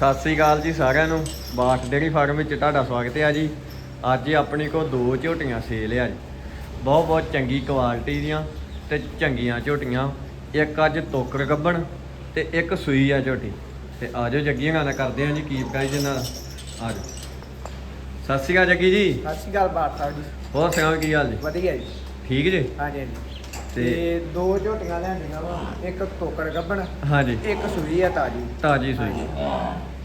ਸਤਿ ਸ੍ਰੀ ਅਕਾਲ ਜੀ ਸਾਰਿਆਂ ਨੂੰ। ਬਾਟ ਡੇਰੀ ਫਾਰਮ ਵਿੱਚ ਤੁਹਾਡਾ ਸਵਾਗਤ ਹੈ ਜੀ। ਅੱਜ ਆਪਣੀ ਕੋਲ ਦੋ ਝੋਟੀਆਂ ਸੇਲ ਆ ਜੀ। ਬਹੁਤ ਬਹੁਤ ਚੰਗੀ ਕੁਆਲਿਟੀ ਦੀਆਂ ਤੇ ਚੰਗੀਆਂ ਝੋਟੀਆਂ। ਇੱਕ ਅੱਜ ਤੋਕਰ ਗੱਬਣ ਤੇ ਇੱਕ ਸੂਈ ਆ ਝੋਟੀ। ਤੇ ਆਜੋ ਜੱਗੀਆਂ ਨਾਲ ਕਰਦੇ ਆ ਜੀ ਕੀ ਪ੍ਰਾਈਸ ਇਹਨਾਂ ਦਾ। ਆਜੋ। ਸਤਿ ਸ੍ਰੀ ਅਕਾਲ ਜੱਗੀ ਜੀ। ਸਤਿ ਸ਼੍ਰੀ ਅਕਾਲ ਬਾਤ ਸਾਹਿਬ ਜੀ। ਹੋਰ ਸੁਣਾਓ ਕੀ ਹਾਲ ਜੀ? ਵਧੀਆ ਜੀ। ਠੀਕ ਜੀ? ਹਾਂਜੀ ਹਾਂਜੀ। ਤੇ- ਦੋ ਝੋਟੀਆਂ ਲੈਣੀਆਂ ਵਾ ਇੱਕ ਟੋਕਰ ਗੱਬਣ ਹਾਂਜੀ। ਇੱਕ ਸੂਈ ਆ ਤਾਜੀ। ਤਾਜੀ ਸੂਈ।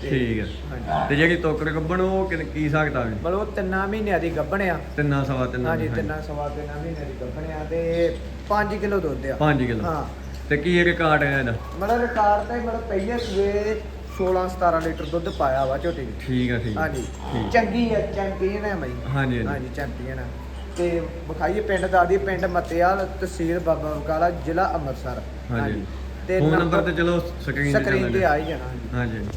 ਠੀਕ ਹੈ। ਤੇ ਜਿਹੜੀ ਤੋਕਰ ਗੱਬਣ ਉਹ ਕਿ- ਕੀ ਸਕਦਾ ਵੀ ਮਤਲਬ ਉਹ ਤਿੰਨਾਂ ਮਹੀਨਿਆਂ ਦੀ ਗੱਬਣ ਆ। ਤਿੰਨਾਂ ਸਵਾ ਤਿੰਨਾਂ ਹਾਂਜੀ ਤਿੰਨਾਂ ਸਵਾ ਤਿੰਨਾਂ ਮਹੀਨਿਆਂ ਦੀ ਗੱਬਣ ਆ ਤੇ 5 ਕਿਲੋ ਦੁੱਧ ਆ। 5 ਕਿਲੋ। ਹਾਂ। ਤੇ ਕੀ ਰਿਕਾਰਡ ਹੈ ਇਹਦਾ? ਮਤਲਬ ਰਿਕਾਰਡ ਤੇ ਮਤਲਬ ਪਹਿਲੇ ਸੂਏ 16 17 ਲੀਟਰ ਦੁੱਧ ਪਾਇਆ ਵਾ ਝੋਟੀ ਨੇ ਠੀਕ ਹੈ ਠੀਕ। ਹਾਂਜੀ। ਠੀਕ। ਚੰਗੀ ਆ ਚੈਂਪੀਅਨ ਹੈ ਬਈ। ਹਾਂਜੀ ਹਾਂਜੀ। ਹਾਂਜੀ ਚੈਂਪੀਅਨ ਆ। ਤੇ ਵਿਖਾਈਏ ਪਿੰਡ ਦਾ ਦੀ ਪਿੰਡ ਮਤਿਆਲ ਤਹਿਸੀਲ ਬਾਬਾ ਬਕਾਲਾ ਜ਼ਿਲ੍ਹਾ ਅੰਮ੍ਰਿਤਸਰ। ਹਾਂਜੀ। ਤੇ ਫੋਨ ਨੰਬਰ ਤੇ ਚਲੋ ਸਕਰੀਨ ਤੇ ਸਕਰੀਨ ਤੇ ਆ ਹੀ ਜਾਣਾ ਹਾਂਜੀ।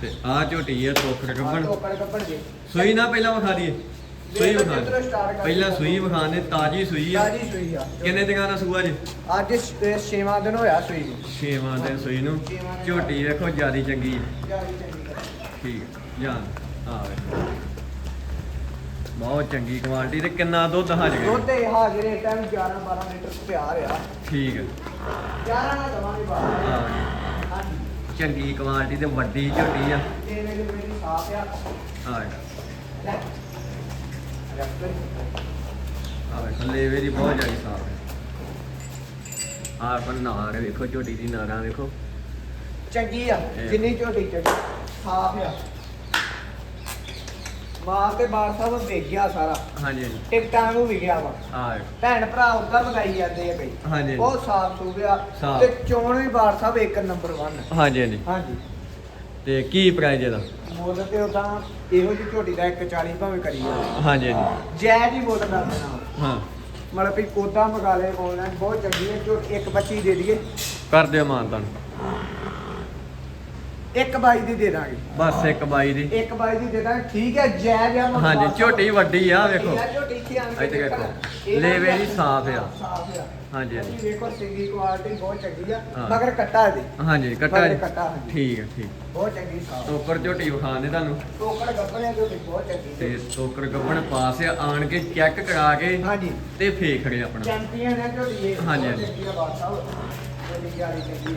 ਤੇ ਆ ਝੋਟੀ ਹੈ ਤੋਕਰ ਆਹ ਗੱਬਣ ਟੋਕਰ ਗੱਬਣ ਜੀ ਸੂਈ ਨਾ ਪਹਿਲਾਂ ਵਿਖਾ ਦਈਏ। ਸੂਈ ਦੇਖੋ ਵਿਖਾ ਪਹਿਲਾਂ ਹਾਂ। ਸੂਈ ਵਿਖਾਣੇ ਤਾਜੀ ਸੂਈ ਆ। ਤਾਜੀ ਸੂਈ ਆ। ਕਿੰਨੇ ਦਿਨਾਂ ਦਾ ਸੂਆ ਜੀ? ਅੱਜ ਛੇ- ਛੇਵਾਂ ਦਿਨ ਹੋਇਆ ਸੂਈ ਨੂੰ। ਛੇਵਾਂ ਦਿਨ ਸੂਈ ਨੂੰ। ਝੋਟੀ ਵੇਖੋ ਜਿਆਦੀ ਚੰਗੀ ਹੈ ਜ਼ਿਆਦਾ ਚੰਗੀ ਆ। ਠੀਕ ਜਾਨ ਆ ਵੇਖੋ। ਬਹੁਤ ਚੰਗੀ ਕੁਆਲਿਟੀ ਤੇ ਕਿੰਨਾ ਦੁੱਧ ਹਜ ਦੁੱਧ ਗਿਆ ਇਹ ਹਾਜ਼ਰੇ ਟਾਈਮ 11 12 ਲੀਟਰ ਪਿਆਰ ਆ। ਠੀਕ ਹੈ। 11 ਨਾ ਦਵਾਂਗੇ ਬਾਹਰ। ਹਾਂਜੀ। ਚੰਗੀ ਕੁਆਲਿਟੀ ਤੇ ਵੱਡੀ ਝੋਟੀ ਆ। ਤੇ ਮੇਰੇ ਮੇਰੀ ਸਾਫ਼ ਆ। ਵੇਖੋ। ਲੈ। ਰੱਖ ਆ ਵੇਖੋ ਲੇਵੇ ਦੀ ਬਹੁਤ ਜ਼ਿਆਦਾ ਸਾਫ਼ ਹੈ। ਆ ਪਰ ਨਾਰ ਵੇਖੋ ਝੋਟੀ ਦੀ ਨਾਰਾਂ ਵੇਖੋ। ਚੰਗੀ ਆ। ਇਹ- ਜਿੰਨੀ ਝੋਟੀ ਚੰਗੀ ਸਾਫ਼ ਆ। ਮਾਂ ਤੇ ਬਾਰ ਸਾਹਿਬ ਵੇਖ ਗਿਆ ਸਾਰਾ। ਹਾਂਜੀ ਹਾਂਜੀ। ਟਿਕਟਾਂ ਨੂੰ ਵੀ ਗਿਆ ਵਾ। ਵੇਖੋ। ਭੈਣ ਭਰਾ ਉੱਧਰ ਲਗਾਈ ਜਾਂਦੇ ਆ ਕਈ ਹਾਂਜੀ ਬਹੁਤ ਸਾਫ਼ ਸੁਭਿਆ ਸਾਫ਼। ਤੇ ਚੋਣ ਵੀ ਬਾਰ ਸਾਹਿਬ ਇੱਕ ਨੰਬਰ 1 ਹਾਂਜੀ ਹਾਂਜੀ। ਹਾਂਜੀ। ਤੇ ਕੀ ਪ੍ਰਾਈਸ ਇਹਦਾ? ਮੁੱਲ ਤੇ ਉਦਾਂ ਇਹੋ ਜਿਹੀ ਝੋਟੀ ਦਾ 140 ਭਾਵੇਂ ਕਰੀ ਜਾਵੇ। ਹਾਂਜੀ ਹਾਂਜੀ। ਜੈ ਜੀ ਮੁੱਲ ਦੇਣਾ। ਹਾਂ। ਮਤਲਬ ਵੀ ਕੋਦਾ ਮੰਗਾ ਲੈ ਆਨਲਾਈਨ ਬਹੁਤ ਚੰਗੀ ਹੈ ਝੋਟੀ ਇੱਕ ਬੱਚੀ ਦੇ ਦਈਏ। ਕਰ ਦਿਓ ਮਾਨ ਤੁਹਾਨੂੰ ਇੱਕ ਬਾਈ ਦੀ ਦੇ ਦਾਂਗੇ। ਬਸ ਇੱਕ ਬਾਈ ਦੀ। ਇੱਕ ਬਾਈ ਦੀ ਦੇ ਦਾਂਗੇ। ਠੀਕ ਹੈ ਜੈ ਜੈ ਮੰਗਵਾ ਹਾਂਜੀ ਝੋਟੀ ਵੱਡੀ ਆ ਵੇਖੋ। ਝੋਟੀ ਇੱਥੇ। ਦੇਖੋ। ਲੇਵੇ ਵੀ ਦੀ ਸਾਫ਼ ਆ। ਸਾਫ਼ ਆ। ਹਾਂਜੀ ਹਾਂਜੀ। ਵੇਖੋ ਸਿੰਗੀ ਕੁਆਲਿਟੀ ਬਹੁਤ ਚੰਗੀ ਆ। ਮਗਰ ਕੱਟਾ ਦੇ ਹਾਂਜੀ ਕੱਟਾ ਜੀ। ਠੀਕ ਹੈ ਠੀਕ। ਬਹੁਤ ਚੰਗੀ ਸਾਫ਼ ਟੋਕਰ ਝੋਟੀ ਵਿਖਾਉਂਦੇ ਤੁਹਾਨੂੰ। ਟੋਕੜ ਗੱਪਣੇ ਝੋਟੀ ਬਹੁਤ ਚੰਗੀ ਤੇ ਟੋਕਰ ਗੱਬਣ ਪਾਸ ਆ ਆਣ ਕੇ ਚੈੱਕ ਕਰਾ ਕੇ ਹਾਂਜੀ। ਤੇ ਫੇਕ ਰਹੇ ਆਪਣਾ। ਚੈਂਪੀਅਨ ਹੈ ਝੋਟੀ ਹਾਂਜੀ, ਹਾਂਜੀ।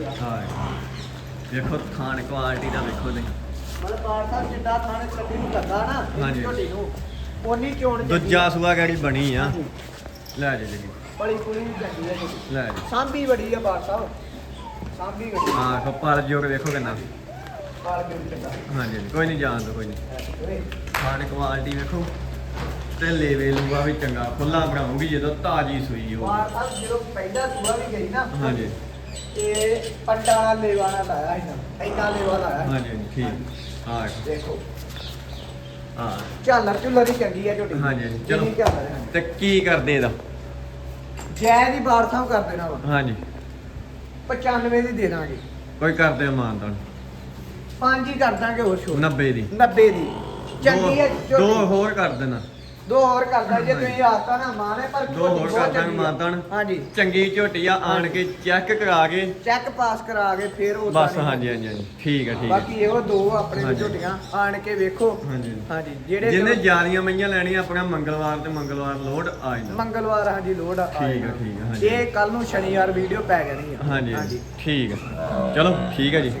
ਆ ਆ। ਹਾਂ। ਵੇਖੋ ਖਾਣ ਕੁਆਲਿਟੀ ਦਾ ਵੇਖੋ ਤੇ। ਮਤਲਬ ਬਾਤ ਸਾਹਿਬ ਜਿੱਦਾਂ ਥਾਣੇ ਕੱਢੀ ਨੂੰ ਲੱਗਾ ਨਾ ਇਹਦੀ ਹਾਂਜੀ। ਝੋਟੀ ਨੂੰ ਉਨੀ ਚੋਣ ਚੰਗੀ ਦੂਜਾ ਆ। ਸੂਆ ਗਾੜੀ ਬਣੀ ਆ? ਹਾਂਜੀ। ਲੈ ਜੀ ਜੀ। ਬੜੀ ਕੁੜੀ ਵੀ ਚੰਗੀ ਹੈ ਲੈ ਜੀ। ਸਾਂਭੀ ਬੜੀ ਆ ਬਾਤ ਸਾਹਿਬ। ਸਾਂਭੀ ਬੜੀ। ਹਾਂ ਕੋ ਪਰ ਜੋਗ ਵੇਖੋ ਕਿੰਨਾ। ਪਾਲ ਕੇ ਵੀ ਚੰਗਾ। ਹਾਂਜੀ ਹਾਂਜੀ, ਕੋਈ ਨਹੀਂ ਜਾਣ ਦੋ ਕੋਈ ਨਹੀਂ। ਓਏ, ਖਾਣ ਕੁਆਲਿਟੀ ਵੇਖੋ। ਤੇ ਲੇਵੇ ਲੂਆ ਵੀ ਚੰਗਾ ਖੁੱਲਾ ਬਣਾਉਂਗੀ ਜਦੋਂ ਤਾਜੀ ਸੂਈ ਹੋ ਬਾਤ ਸਾਹਿਬ ਜਦੋਂ ਪਹਿਲਾ ਸੂਆ ਵੀ ਗਈ ਨਾ ਹਾਂਜੀ। ਤੇ ਪੱਟਾ ਵਾਲਾ ਲੇਵਾ ਨਾਲ ਲਾਇਆ ਇਹਨਾਂ ਇੰਨਾ ਲੇਵਾ ਲਾਇਆ ਹਾਂਜੀ ਹਾਂਜੀ, ਠੀਕ। ਹਾਂ। ਦੇਖੋ। ਹਾਂ। ਝਾਲਰ ਝੁੱਲਰ ਦੀ ਚੰਗੀ ਹੈ ਝੋਟੀ ਹਾਂਜੀ, ਹਾਂਜੀ, ਚਲੋ। ਇੰਨੀ ਝਾਲਰ ਹੈ। ਤੇ ਕੀ ਕਰਦੇ ਇਹਦਾ? ਜੈ ਦੀ ਬਾਰ ਸਾਹਿਬ ਕਰ ਦੇਣਾ ਵਾ। ਹਾਂਜੀ। 95 ਦੀ ਦੇ ਦਾਂਗੇ। ਕੋਈ ਕਰਦੇ ਆ ਮਾਨ ਤੁਹਾਨੂੰ ਪੰਜ ਹੀ ਕਰ ਦਾਂਗੇ ਹੋਰ ਛੋੜ 90 ਦੀ। 90 ਦੀ। ਚੰਗੀ ਹੈ ਦੋ- ਦੋ ਝੋਟੀ। ਹੋਰ ਕਰ ਦੇਣਾ। ਦੋ ਹੋਰ ਕਰ ਦਾਂ ਜੇ। ਤੁਸੀਂ ਆਤਾ ਨਾ ਮਾਨੇ ਪਰ ਦੋ ਹੋਰ ਬਹੁਤ ਕਰ ਦਾਂਗੇ ਚੰਗੀ ਆ। ਮਾਨਤਾਨ। ਹਾਂਜੀ। ਚੰਗੀ ਝੋਟੀ ਆ ਆਣ ਕੇ ਚੈੱਕ ਕਰਾ ਕੇ। ਚੈੱਕ ਪਾਸ ਕਰਾ ਕੇ ਫਿਰ ਉਹ ਬਸ ਹਾਂਜੀ ਹਾਂਜੀ ਹਾਂਜੀ। ਠੀਕ ਹੈ ਠੀਕ ਹੈ ਬਾਕੀ ਇਹੋ ਦੋ ਆਪਣੇ। ਝੋਟੀਆਂ ਆਣ ਕੇ ਵੇਖੋ। ਹਾਂਜੀ। ਹਾਂਜੀ ਜਿਹੜੇ ਜਿਹਨੇ ਜਿਆਦੀਆਂ ਮਈਆਂ ਲੈਣੀਆਂ ਆਪਣਾ ਮੰਗਲਵਾਰ ਤੇ ਮੰਗਲਵਾਰ ਲੋਡ ਆ ਜਾਂਦਾ। ਮੰਗਲਵਾਰ ਹਾਂਜੀ ਲੋਡ ਆ। ਠੀਕ ਹੈ, ਠੀਕ ਹੈ, ਹਾਂਜੀ। ਇਹ ਕੱਲ ਨੂੰ ਸ਼ਨੀਵਾਰ ਵੀਡੀਓ ਪੈ ਜਾਣੀ ਆ। ਹਾਂਜੀ ਹਾਂਜੀ। ਠੀਕ ਹੈ ਚਲੋ ਠੀਕ ਹੈ ਜੀ।